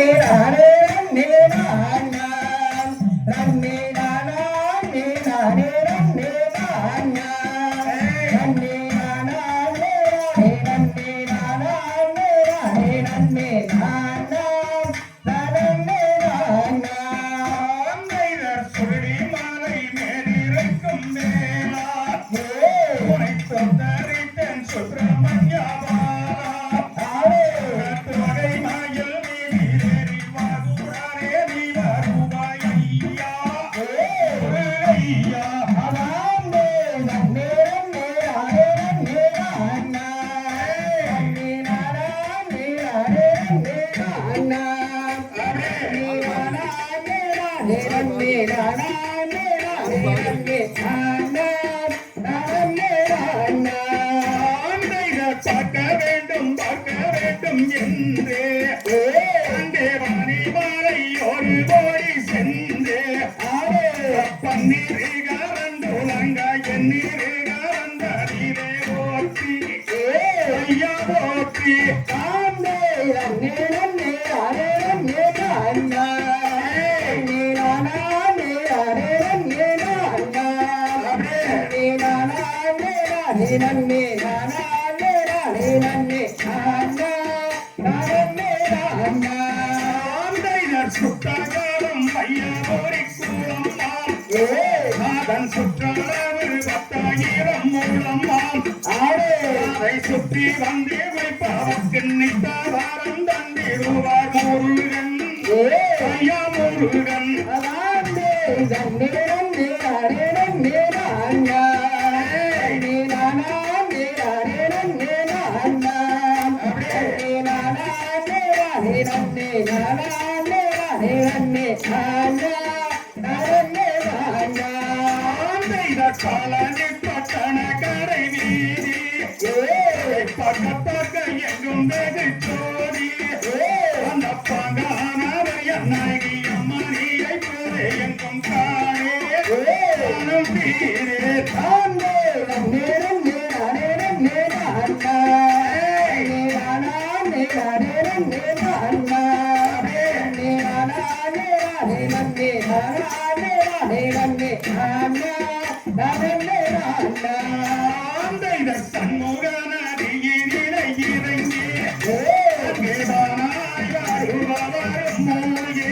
சுருளி பார்க்க வேண்டும் பார்க்க வேண்டும் என்றே அங்கே வாணி மாலை ஒரு கோடி சென்றே பன்னீருகாரந்துலங்க எண்ணீருகாரந்த ஆந்தைகள் சுட்டகாலம் பைய ஓடி கூடம் அதன் சுற்றளவு பத்தாயிரம் மூலமாம் அதை சுற்றி வந்தே வைப்பவர்க்கு நித்தவாரம் காலனி ஆந்தைகள் சண்முக நதியினிலை இறங்கி அங்கேதானாய் வருபவரும் மூழ்கி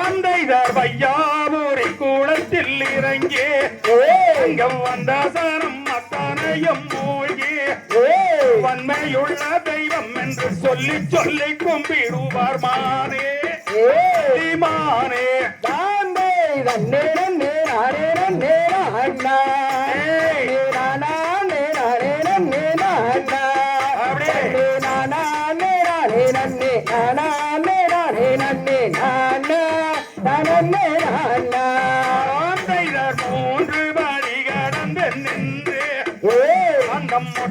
ஆந்தைதர் வையாவூரை கூடத்தில் இறங்கி அங்கம் வந்த சனம் அத்தனையும் மூழ்கி. வன்மையுள்ள தெய்வம் என்று சொல்லி சொல்லி கும்பிடுவார் மானே. மானே ஆந்தைதர்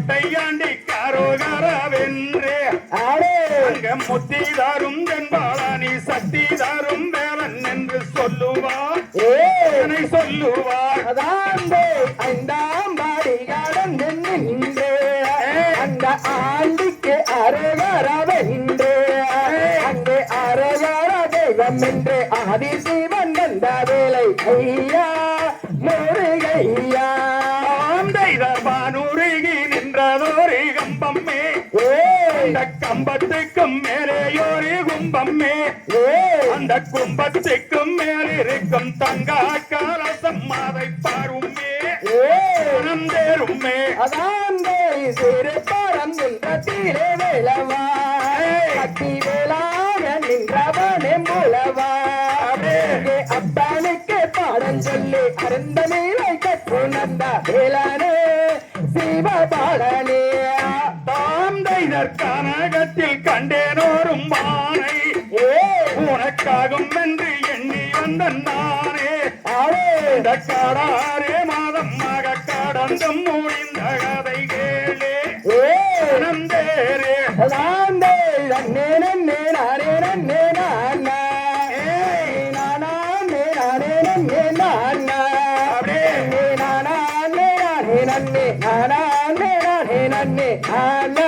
மொட்டையாண்டி கரோகரவென்று அங்க முத்தி தரும் தென்பாளனி சக்தி தரும் வேலன் என்று சொல்லுவார். என்னை சொல்லுவார். ஐந்தாம் பாடி கடந்து நின்று அந்த ஆண்டிக்கு அரகரவென்று அங்கே அரகர தெய்வம் என்று ஆதி சிவன் வந்த வேலை ஐயா முருகையா. ஆந்தைதர் நின்றதொரு கம்பம்மே. ஏ அந்த கம்பத்துக்கும் மேலே ஒரு கும்பம்மே. அந்த கும்பத்துக்கும் மேல் இருக்கும் தங்க கலசம் அதை பாருமே மனம் தேருமே. அதாண்டே சிறு பரம் நின்ற தீரே வேலவா கட்டி வேளாக நின்றவனே மூலவா அப்பனுக்கு பாடம் சொல்லி அருந்த நீலை கற்று நந்த வேளானே சிவபாலனே கனகத்தில் கண்டேனோரும் மானை ஏ உனக்காகும் என்று எண்ணி வந்த நானே. அந்த காடாரே மாதம் மக கடந்தும் முடிந்த கதை கேளே. ஏ நந்தேரே நானே நன்னே. நன்னே நானே நன்னே நானா நன்னே. நானா நன்னே நானா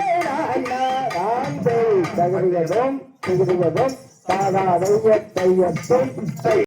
தகுதிகளும் தகுதியதும் தாதா சாதா வைய தையத்தும்